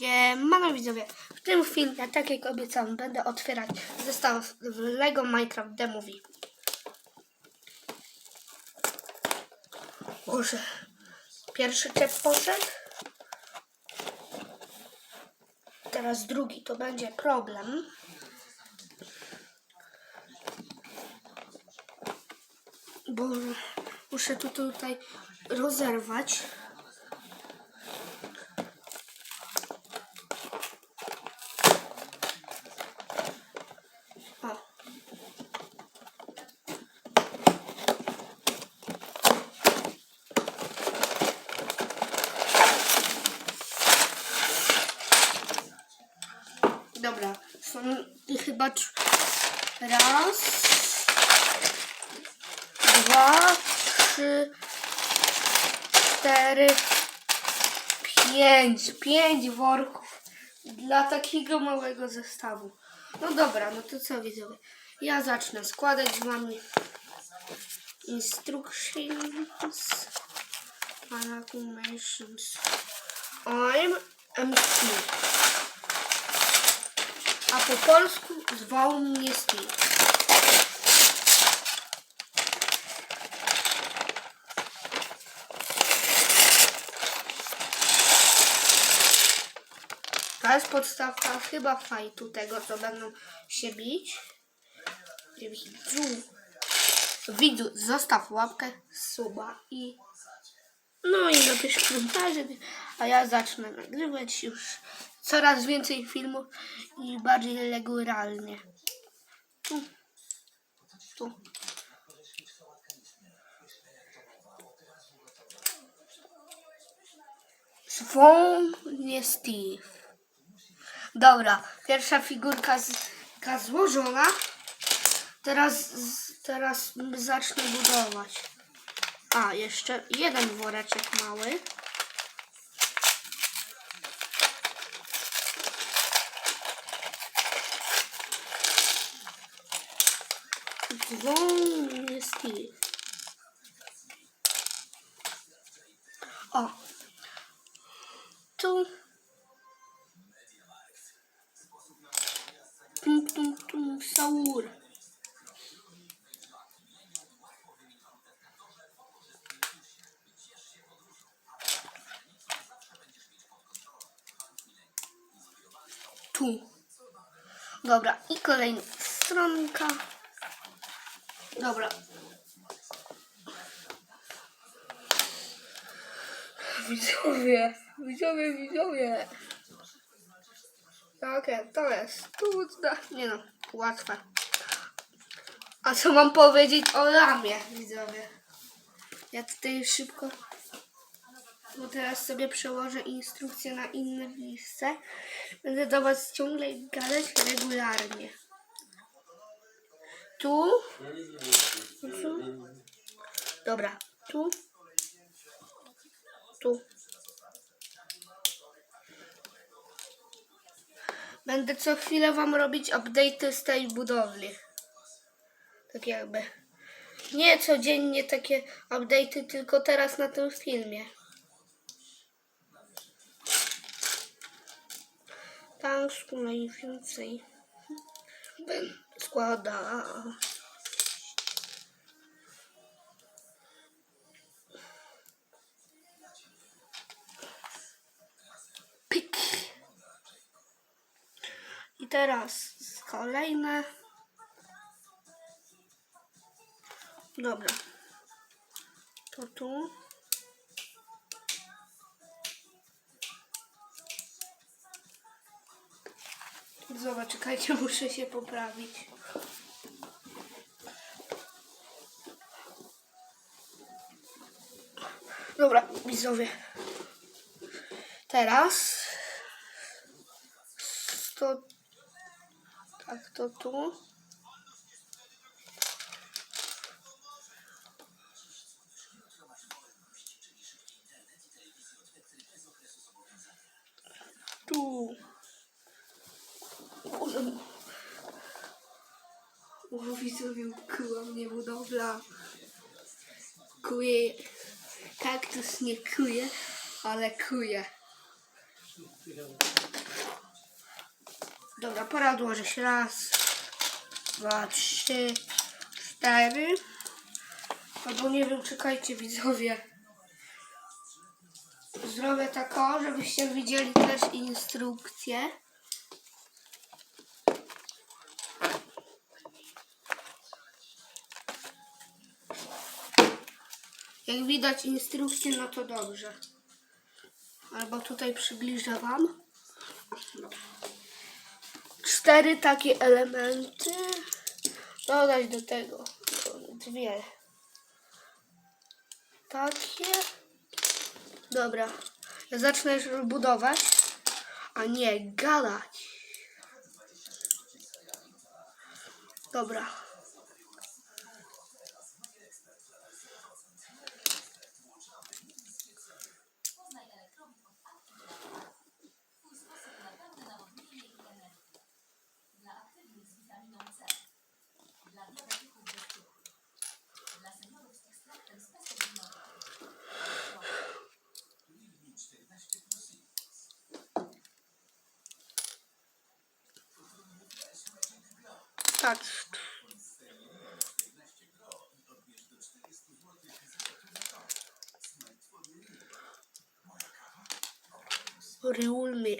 Siemano widzowie, w tym filmie, tak jak obiecałem, będę otwierać zestaw LEGO Minecraft The Movie. Boże, pierwszy cep poszedł. Teraz drugi, to będzie problem. Boże, muszę to tutaj rozerwać. O. Dobra, są chyba raz, dwa, trzy, cztery, pięć. Pięć worków dla takiego małego zestawu. No dobra, no to co widzowie? Ja zacznę składać z wami instructions animations I'm MC a po polsku zwał mnie Steve. To jest podstawka chyba fajtu tego, co będą się bić. Widzu, widzu, zostaw łapkę, suba i no i napisz komentarze, a ja zacznę nagrywać już coraz więcej filmów i bardziej regularnie. Tu, tu. Zwą nie Steve. Dobra, pierwsza figurka z, złożona. Teraz, z- teraz zacznę budować. A, jeszcze jeden woreczek mały. Dzwonny Steve. O. Tu. Tum, tum, tum, Saur. Tu. Dobra, i kolejna stronka. Dobra. Widzowie, widzowie, widzowie. Okej, to jest trudne. Nie no, łatwe. A co mam powiedzieć o lamie, widzowie? Ja tutaj szybko, bo teraz sobie przełożę instrukcję na inne miejsce. Będę do Was ciągle gadać regularnie. Tu. Tu. Dobra, tu. Tu. Będę co chwilę wam robić update'y z tej budowli. Tak jakby. Nie codziennie takie update'y, tylko teraz na tym filmie. Tak, z kolei składał. Pik. I teraz kolejne. Dobra. To tu. Zobacz, czekajcie, muszę się poprawić. Dobra, widzowie. Teraz to tak to tu. Tu. Widzowie, kuła mnie budowla. Kuje. Kaktus nie kuje, ale kuje. Dobra, pora odłożyć. Raz, dwa, trzy, cztery. Albo nie wiem, czekajcie widzowie. Zrobię taką, żebyście widzieli też instrukcję. Jak widać instrukcję, no to dobrze. Albo tutaj przybliżę Wam. Cztery takie elementy. Dodać do tego dwie. Takie. Dobra. Ja zacznę już budować, a nie gadać. Dobra. Patrz. Ryulmy.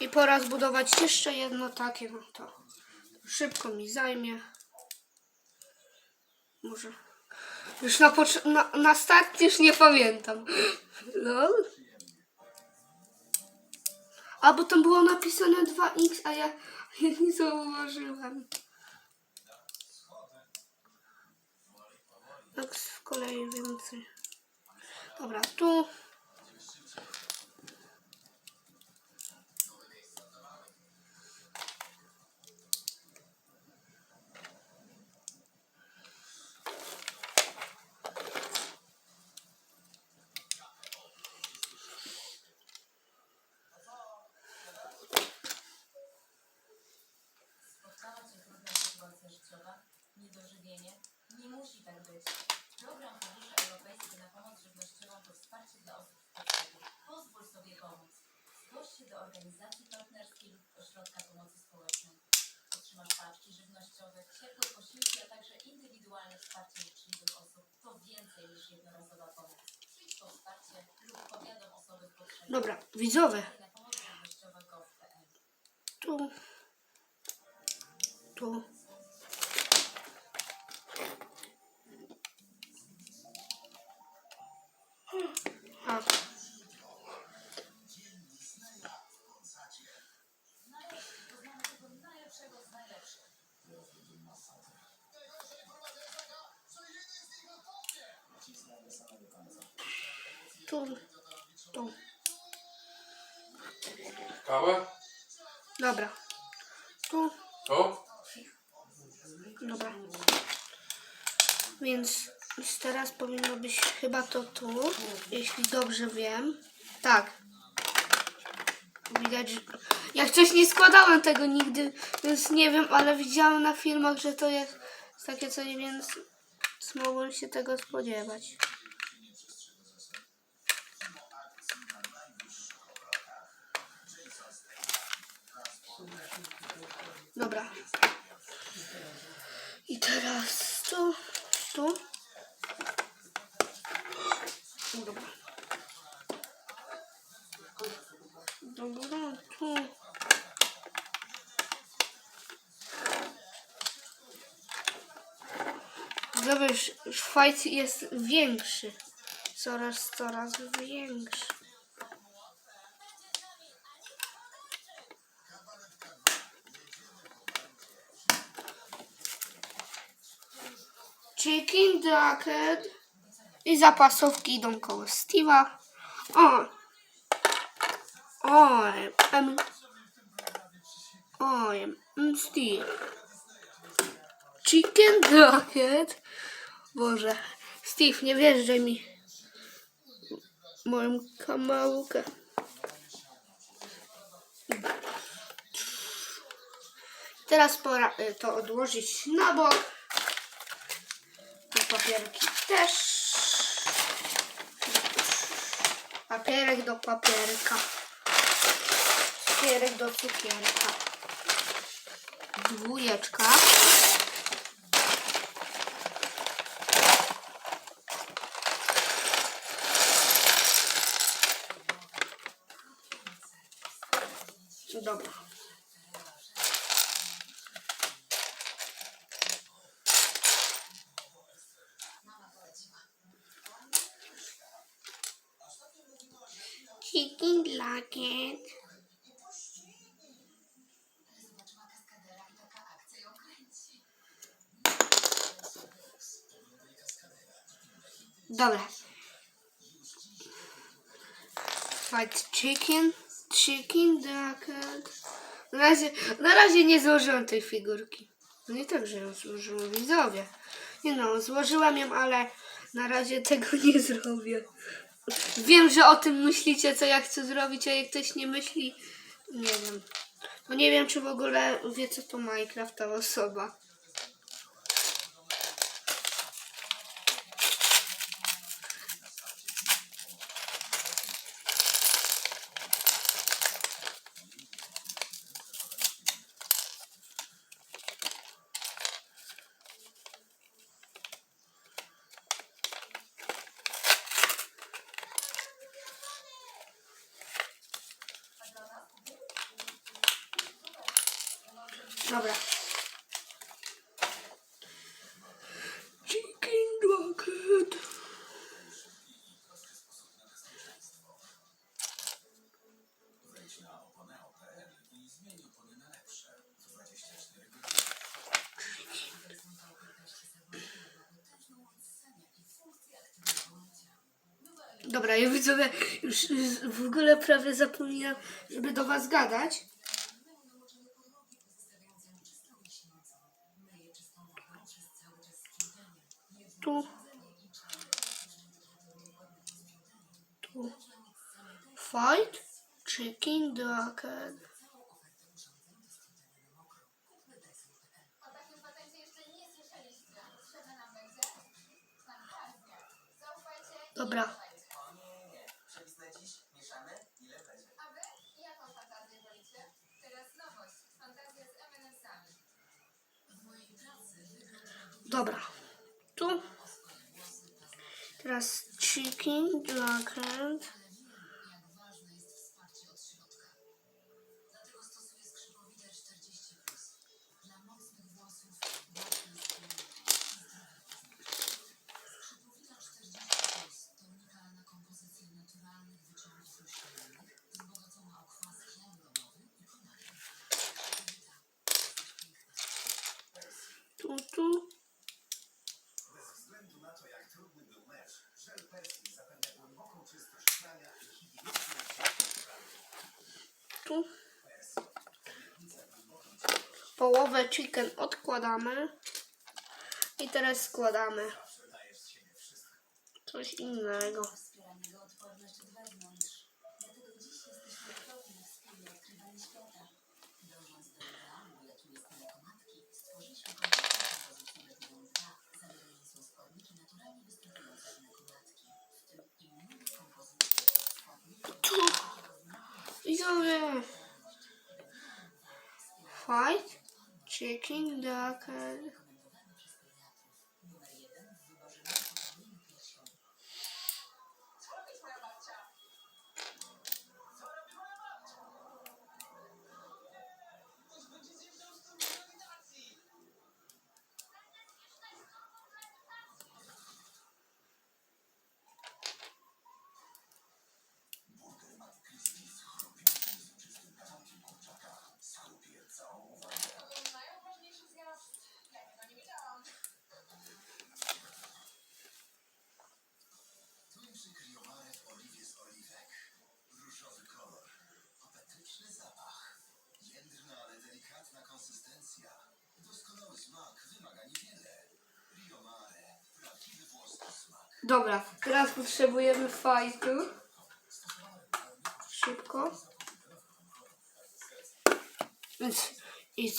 I pora zbudować jeszcze jedno takie, no to szybko mi zajmie. Może. Już na, na, na start już nie pamiętam. Lol. A bo tam było napisane 2x, a ja, ja nie zauważyłem. Tak z kolei więcej. Dobra, tu. Spotkała Cię trudna sytuacja życiowa, niedożywienie. Nie musi tak być. Program Fundusze Europejskie na pomoc żywnościową to wsparcie dla osób w potrzebie. Pozwól sobie pomóc. Zgłoś się do organizacji partnerskiej lub ośrodka pomocy społecznej. Otrzymasz paczki żywnościowe, ciepłe posiłki, a także indywidualne wsparcie życzliwych osób. To więcej niż jednorazowa pomoc. Przyjdź po wsparcie lub powiadom osoby w potrzebie. Dobra, widzowie. Tu. Tu. Tu. Tu. Kawę? Dobra. Tu. To? Dobra. Więc teraz powinno być chyba to tu, jeśli dobrze wiem. Tak. Widać. Jak coś nie składałem tego nigdy, więc nie wiem, ale widziałem na filmach, że to jest takie coś, więc mogłem się tego spodziewać. Dobra. I teraz tu, tu. Fajt jest większy. Coraz, coraz większy. Chicken Ducket i zapasówki idą koło Steve'a. O! Oj, em, oj, em, Steve. Chicken Ducket. Boże, Steve, nie wjeżdżaj mi moją kamałkę. Teraz pora y, to odłożyć na bok. I papierki też. Papierek do papierka. Cukierek do cukierka. Dwójeczka. Dobra. Chicken nugget. Zobaczyła kaskadera i taka akcja ją kręci. Dobra. Fried chicken. Chicken nugget. Na razie, na razie nie złożyłam tej figurki. No nie tak, że ją złożyłam widzowie. Nie no, złożyłam ją, ale na razie tego nie zrobię. Wiem, że o tym myślicie, co ja chcę zrobić, a jak ktoś nie myśli, nie wiem. No nie wiem, czy w ogóle wie, co to Minecraft ta osoba. Dobra. Chicken nugget. Dobra, ja widzowie już w ogóle prawie zapomniałam, żeby do was gadać. Fight chicken nugget. Połowę chicken odkładamy. I teraz składamy coś innego. wspieranego odporność od wewnątrz. Dlatego dziś jesteśmy gotowi na wspólne odkrywanie świata. Dążąc do ideału, jakim jest mleko matki, stworzyliśmy kompletną kompozycję metodą 2, zawierającą składniki naturalnie występujące w mleku matki, w tym immunokompozycję, składniki Tu. Widzowie. Fight chicken nugget. Dobra, teraz potrzebujemy fajtu. Szybko. Więc i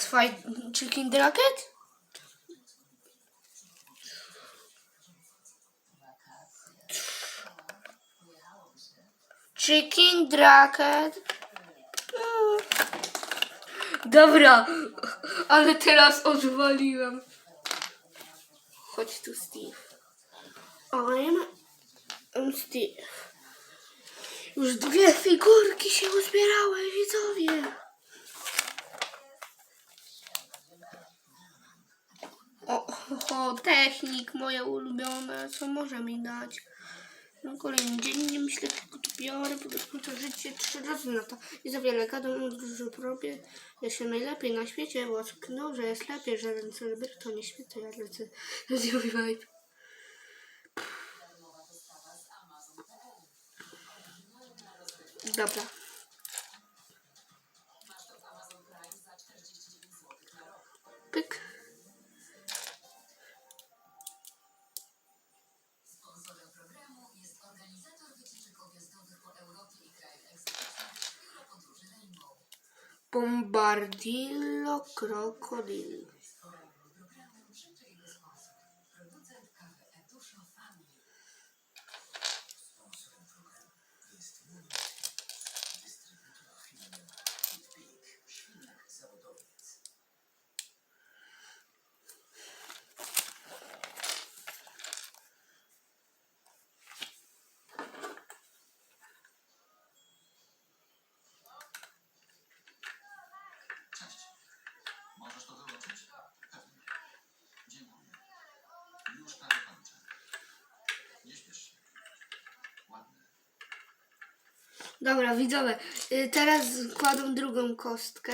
Zwei Chicken Dracket? Chicken Dracket. Dobra, ale teraz odwaliłem. Chodź tu, Steve. I'm, I'm Steve. Już dwie figurki się uzbierały, widzowie. O, o, technik, moje ulubione, co może mi dać? No kolejny dzień, nie myślę, tylko to biorę, podróżuję życie trzy razy na to. I za wiele gadam, dużo robię. Ja się najlepiej na świecie, bo tknął, że jest lepiej, że celebryt to nie świetny, ja lecę radiowy vibe. Podróży Rainbow. Bombardillo Krokodil. Dobra, widzowie, y, teraz kładę drugą kostkę.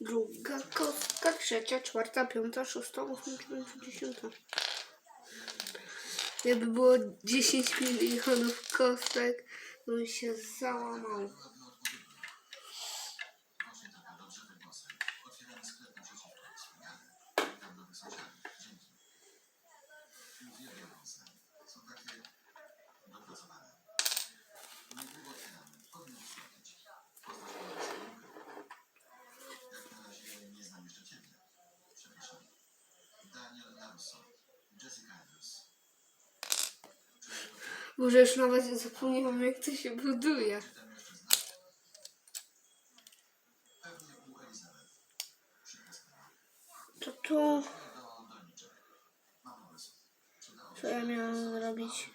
Druga kostka, trzecia, czwarta, piąta, szósta, ósma, dziewiąta, dziesiąta. Jakby było 10 milionów kostek, bym się załamał. Może już nawet zapomniałam, jak to się buduje. To tu, co ja miałam zrobić?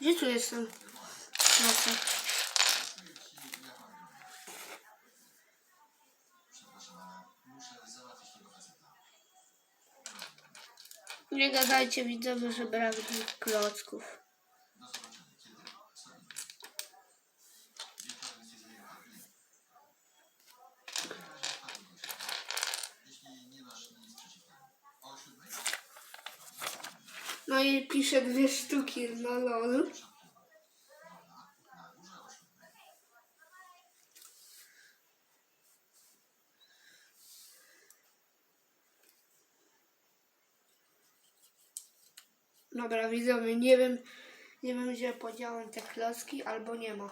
Gdzie tu jestem? Proszę. Testuję Nie gadajcie widzowie, że brak klocków. No i piszę dwie sztuki na lol. Dobra, na górze o siódmej. Dobra widzowie, nie wiem, nie wiem gdzie podziałem te klocki albo nie ma.